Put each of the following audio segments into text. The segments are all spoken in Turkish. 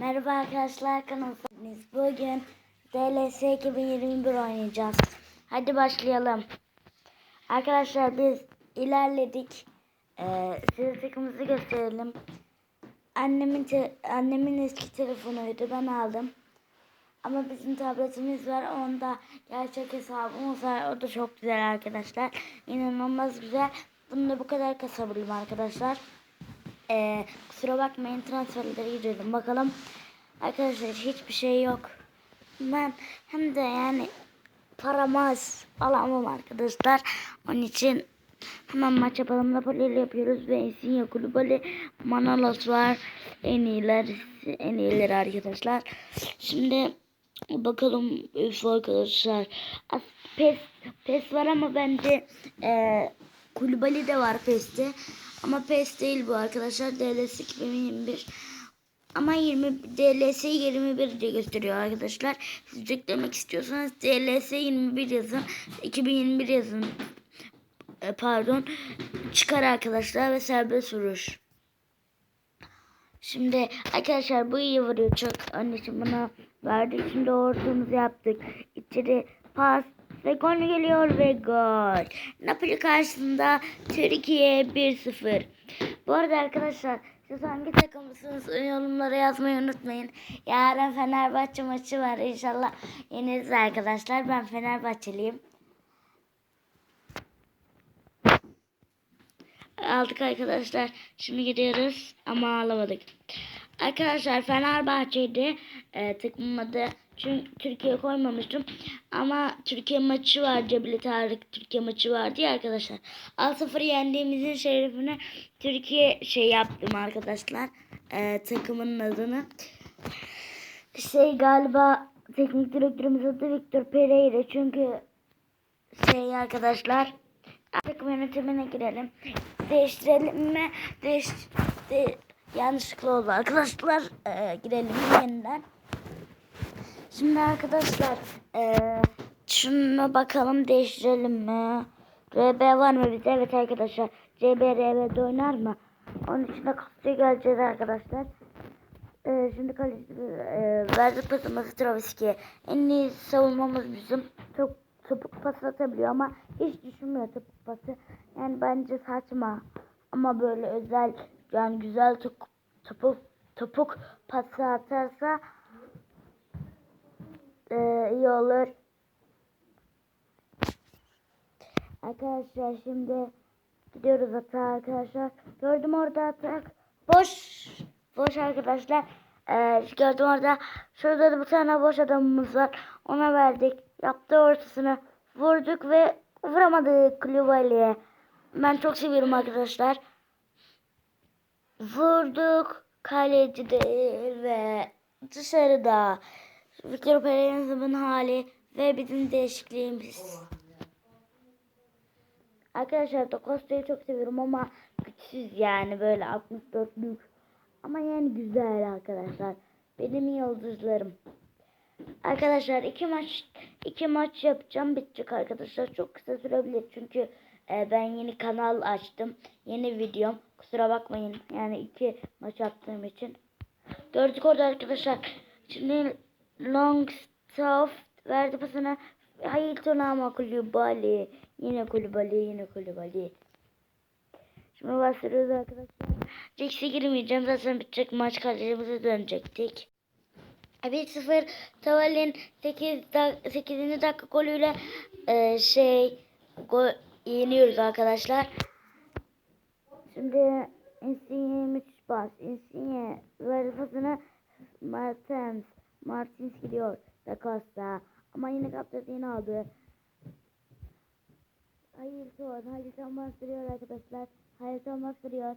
Merhaba arkadaşlar kanalımız. Bugün DLS 2021 oynayacağız. Hadi başlayalım. Arkadaşlar biz ilerledik. Ee, size takımımızı gösterelim. Annemin annemin eski telefonuydu ben aldım. Ama bizim tabletimiz var. Onda gerçek hesabımız var. O da çok güzel arkadaşlar. İnanılmaz güzel. Bunu da bu kadar kasabildim arkadaşlar. Ee, kusura bakmayın transferlere girelim bakalım. Arkadaşlar hiçbir şey yok. Ben hem de yani paramaz alamam arkadaşlar. Onun için hemen maç yapalım. Napoli ile yapıyoruz ve Insigne Kulübali Manolos var. En iyiler en iyileri arkadaşlar. Şimdi bakalım üf arkadaşlar. Pes, pes var ama bence e, Kulübali de var PES'te. Ama PES değil bu arkadaşlar. DLS 2021. Ama 20 DLS 21 diye gösteriyor arkadaşlar. Siz yüklemek istiyorsanız DLS 21 yazın. 2021 yazın. E, pardon. Çıkar arkadaşlar ve serbest vuruş. Şimdi arkadaşlar bu iyi vuruyor çok. Anneciğim bana verdi. Şimdi ortamızı yaptık. İçeri pas ve gol geliyor ve gol. Napoli karşısında Türkiye 1-0. Bu arada arkadaşlar siz hangi takımlısınız yorumlara yazmayı unutmayın. Yarın Fenerbahçe maçı var. İnşallah yeniriz arkadaşlar. Ben Fenerbahçeliyim. aldık arkadaşlar. Şimdi gidiyoruz ama alamadık. Arkadaşlar Fenerbahçe'de e, takımın adı çünkü Türkiye koymamıştım. Ama Türkiye maçı var. Cebeli Tarık Türkiye maçı vardı ya arkadaşlar. 6-0 yendiğimizin şerefine Türkiye şey yaptım arkadaşlar. E, takımın adını. Şey galiba teknik direktörümüz adı Victor Pereira. Çünkü şey arkadaşlar takım yönetimine girelim. Değiştirelim mi? Değiş de, yanlışlıkla oldu arkadaşlar. Ee, girelim yeniden. Şimdi arkadaşlar ee, şuna bakalım değiştirelim mi? RB var mı bizde? Evet arkadaşlar. CB RB'de oynar mı? Onun için de kastaya geleceğiz arkadaşlar. Ee, şimdi kaleci e, verdik pasımızı Traviski'ye. En iyi savunmamız bizim. Çok topuk pas atabiliyor ama hiç düşünmüyor topuk pası. Yani bence saçma. Ama böyle özel yani güzel topuk topuk, topuk pası atarsa e, iyi olur. Arkadaşlar şimdi gidiyoruz hata arkadaşlar. Gördüm orada atak. Boş. Boş arkadaşlar. Ee, gördüm orada. Şurada da bir tane boş adamımız var. Ona verdik. Yaptı ortasını. Vurduk ve vuramadık Kulübali'ye. Ben çok seviyorum arkadaşlar. Vurduk. Kaleci değil ve dışarıda. Victor Pereira'nın hali ve bizim değişikliğimiz. Arkadaşlar Da Costa'yı çok seviyorum ama güçsüz yani böyle 64'lük. Ama yani güzel arkadaşlar. Benim yıldızlarım. Arkadaşlar iki maç iki maç yapacağım bitecek arkadaşlar. Çok kısa sürebilir çünkü e, ben yeni kanal açtım. Yeni videom. Kusura bakmayın. Yani iki maç yaptığım için. Gördük orada arkadaşlar. Şimdi Longstaff verdi pasına. Hayır ama Kulübali. Yine Kulübali. Yine Kulübali. Şimdi bastırıyoruz arkadaşlar. Jax'e girmeyeceğim. Zaten bitecek maç kalecimize dönecektik. 1-0 Tavalin 8 dak 8. dakika golüyle e, şey gol yeniyoruz arkadaşlar. Şimdi Insigne müthiş bas. Insigne verdi pasını Martins. Martins gidiyor. Da Costa. Ama yine kaptanını aldı. Hayırton. Hayırton bastırıyor arkadaşlar. Hayırton bastırıyor.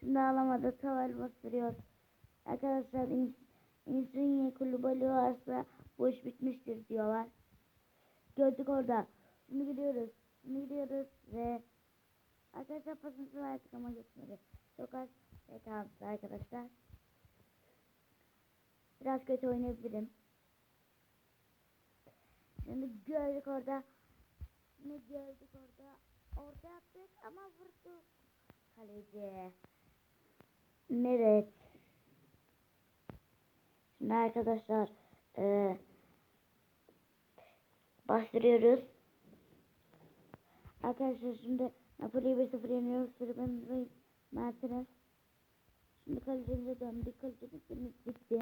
Şimdi alamadı. Taval bastırıyor. Arkadaşlar Insigne kulübali varsa bu iş bitmiştir diyorlar. Gördük orada. Şimdi gidiyoruz. Şimdi gidiyoruz ve arkadaşlar pasımızı verdik ama geçmedi. Çok az şey kaldı arkadaşlar. Biraz kötü oynayabilirim. Şimdi gördük orada. Şimdi gördük orada. Orada yaptık ama vurduk. Kaleci. Evet. Şimdi arkadaşlar e, bastırıyoruz. Arkadaşlar şimdi Napoli'yi 1-0 yeniyoruz. Ve Martinez. Şimdi kalecimize döndük. Kalecimiz gitti.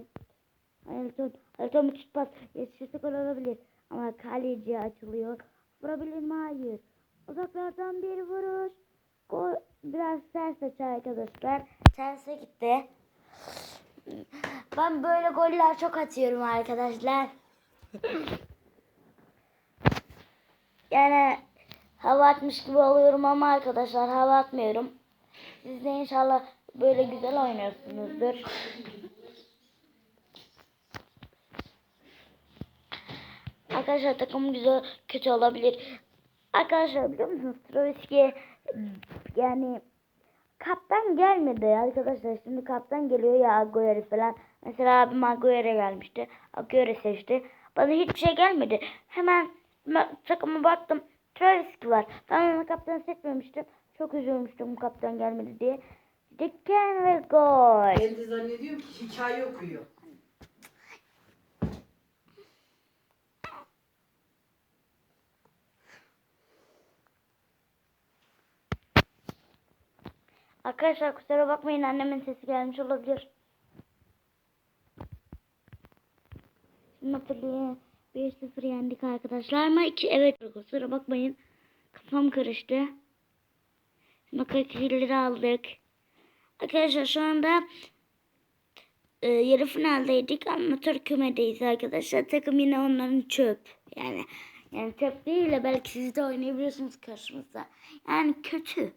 Ayrton, Ayrton bir pas. Yetişirse gol olabilir. Ama kaleci açılıyor. Vurabilir mi? Hayır. Uzaklardan bir vuruş. Gol biraz ters açı arkadaşlar. Terse gitti. Ben böyle goller çok atıyorum arkadaşlar. Yani hava atmış gibi oluyorum ama arkadaşlar hava atmıyorum. Siz de inşallah böyle güzel oynuyorsunuzdur. Arkadaşlar takım güzel kötü olabilir. Arkadaşlar biliyor musunuz Troviski yani kaptan gelmedi arkadaşlar. Şimdi kaptan geliyor ya Agüero falan. Mesela abim Agüero gelmişti. Agüero seçti. Bana hiçbir şey gelmedi. Hemen ma- takıma baktım. Troviski var. Ben onu kaptan seçmemiştim. Çok üzülmüştüm kaptan gelmedi diye. Dikken ve gol. Ben de zannediyorum ki hikaye okuyor. Arkadaşlar kusura bakmayın annemin sesi gelmiş olabilir. Napoli'ye 1-0 yendik arkadaşlar ama iki evet kusura bakmayın. Kafam karıştı. Makakilleri aldık. Arkadaşlar şu anda e, yarı finaldeydik. Amatör kümedeyiz arkadaşlar. Takım yine onların çöp. Yani yani çöp değil de belki siz de oynayabiliyorsunuz karşımızda. Yani kötü.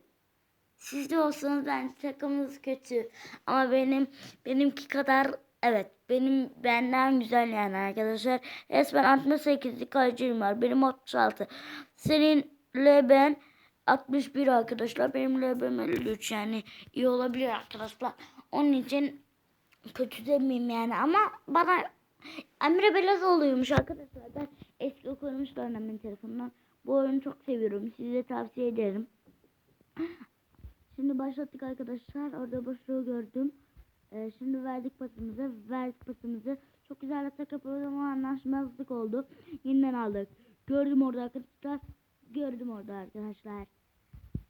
Siz de olsanız bence takımınız kötü. Ama benim benimki kadar evet benim benden güzel yani arkadaşlar. Resmen 68'lik kalecim var. Benim 36. Seninle ben 61 arkadaşlar. Benimle ben 53 yani iyi olabilir arkadaşlar. Onun için kötü demeyeyim yani ama bana Emre Belezoğlu'ymuş arkadaşlar. Ben eski okumuştu annemin telefonundan. Bu oyunu çok seviyorum. Size tavsiye ederim. Şimdi başlattık arkadaşlar. Orada boşluğu gördüm. Ee, şimdi verdik pasımızı. Verdik pasımızı. Çok güzel atak yapıyoruz ama anlaşmazlık oldu. Yeniden aldık. Gördüm orada arkadaşlar. Gördüm orada arkadaşlar.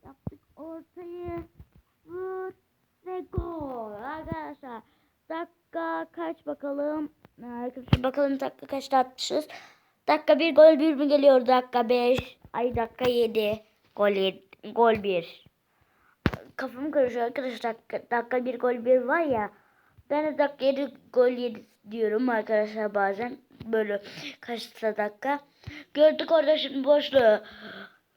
Yaptık ortayı. Vur. Ve gol. Arkadaşlar. Dakika kaç bakalım. Ee, Arkadaşlar bakalım dakika kaçta atmışız. Dakika bir gol bir mi geliyor? Dakika beş. Ay dakika yedi. Gol yedi. Gol bir kafam karışıyor arkadaşlar. Dakika, dakika bir gol bir var ya. Ben de dakika yedi gol yedi diyorum arkadaşlar bazen. Böyle kaçta dakika. Gördük orada şimdi boşluğu.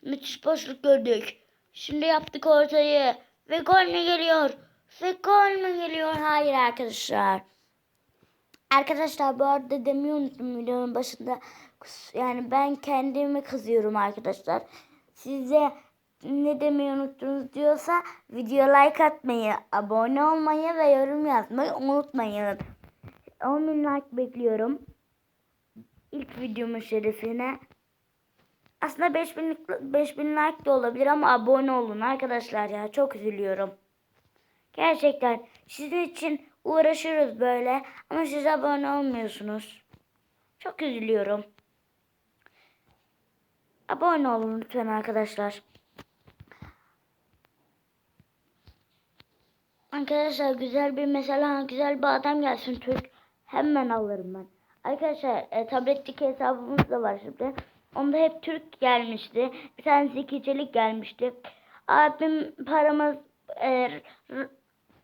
Müthiş boşluk gördük. Şimdi yaptık ortayı. Ve gol mü geliyor? Ve gol mü geliyor? Hayır arkadaşlar. Arkadaşlar bu arada demeyi unuttum videonun başında. Yani ben kendimi kızıyorum arkadaşlar. Size ne demeyi unuttunuz diyorsa video like atmayı, abone olmayı ve yorum yazmayı unutmayın. 10 bin like bekliyorum. İlk videomun şerefine. Aslında 5000 5000 like de olabilir ama abone olun arkadaşlar ya. Çok üzülüyorum. Gerçekten sizin için uğraşıyoruz böyle ama siz abone olmuyorsunuz. Çok üzülüyorum. Abone olun lütfen arkadaşlar. Arkadaşlar güzel bir mesela güzel bir adam gelsin Türk hemen alırım ben. Arkadaşlar e, tabletteki hesabımız da var şimdi. Onda hep Türk gelmişti. Bir tane zekicilik gelmişti. Abim paramız e,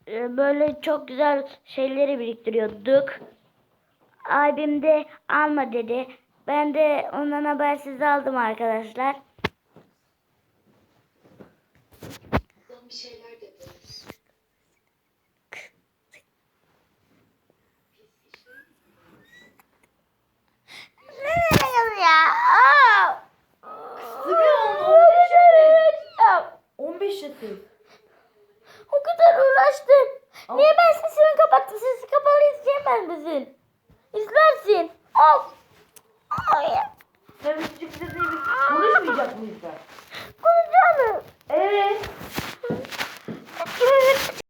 e, böyle çok güzel şeyleri biriktiriyorduk. Abim de alma dedi. Ben de ondan habersiz aldım arkadaşlar. Bir şeyler ya. Aa. Sıkıyorum 15 atayım. 15 atayım. O kadar uğraştım. Ama... Niye ben sesini kapattım? Sesi kapalı izleyemez misin? İzlersin. Of. Ay. Sen müzikte değil konuşmayacak mıyız ben? Konuşalım. Evet.